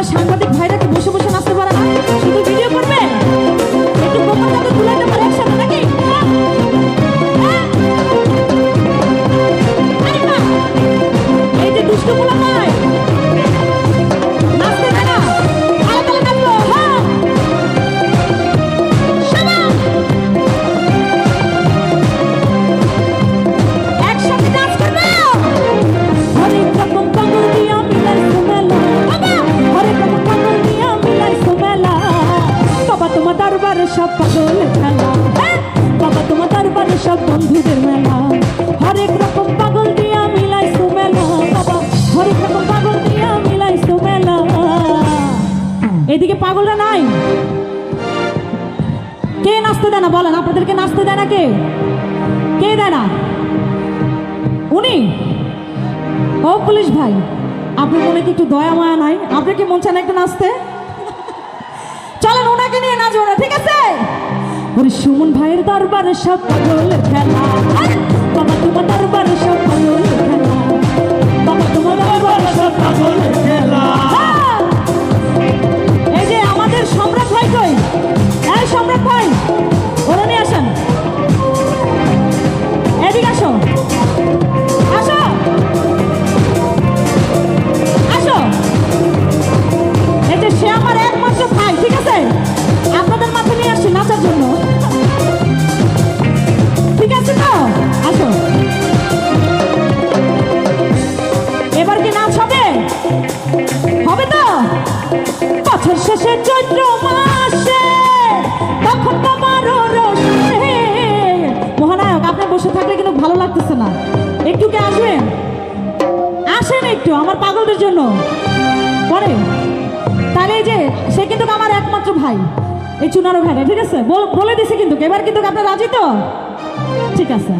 আমার সাংবাদিক সব পাগলের খেলা। হ্যাঁ? বাবা তোমার দরবারে সব বন্ধুদের মেলা। হরেক রকম পাগল দিয়া মিলাইছো মেলা। বাবা, হরেক রকম পাগল দিয়া মিলাইছো মেলা। এদিকে পাগলরা নাই? কে নাচতে দেয় না? বলেন, আপনাদেরকে নাচতে দেয় না কে? কে দেয় না? উনি? ও পুলিশ ভাই, আপনার মনে কি একটু দয়া মায়া নাই? আপনার কি মন চায় না একটু নাচতে? চলেন ওনাকে নিয়ে নাচবো না ঠিক আছে? ওরে সুমন ভাইয়ের দরবারে সব পাগল খেলা। বাবা, তোমার দরবারে সব পাগল খেলা। বাবা, তোমার দরবারে সব বছর শেষে চৈত্র মাসে, তখন তোমারও রসে মহানায়ক, আপনি বসে থাকলে কিন্তু ভালো লাগতেছে না। একটু কি আসবেন? আসেন একটু, আমার পাগলদের জন্য। পরে। তাহলে এই যে, সে কিন্তু আমার একমাত্র ভাই, এই চুনারো ভাইরা ঠিক আছে? বল- দিছে কিন্তু, এবার কিন্তু আপনার রাজি তো? ঠিক আছে।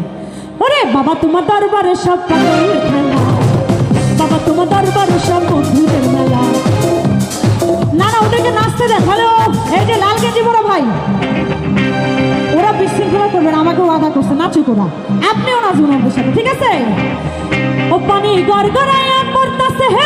ওরে বাবা, তোমার দরবারে সব পাগলের খেলা। বাবা, তোমার দরবারে সব বন্ধুদের মেলা। নাচতে দেন হ্যালো, এই যে লাল গেঞ্জি বড় ভাই। ওরা বিশৃঙ্খলা করবেন আমাকেও আদা করছে নাচুক ওরা আপনিও নাচুন ওদের সাথে, ঠিক আছে? ও পানি গড়গড়ায় পড়তাছে হে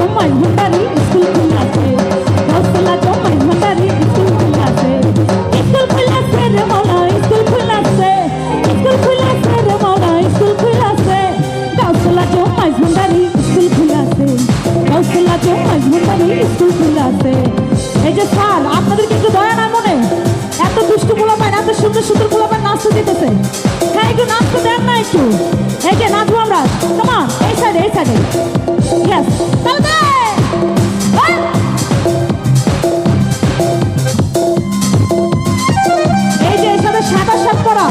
পোলাপান সুন্দর সুন্দর পোলাপান নাচতে দিতেছে। হ্যাঁ একটু নাচতে দেন না একটু। এই যে নাচবো আমরা। তোমার এই সাইডে এই সাইডে এই যে এর সাথে সাদা সাত পরা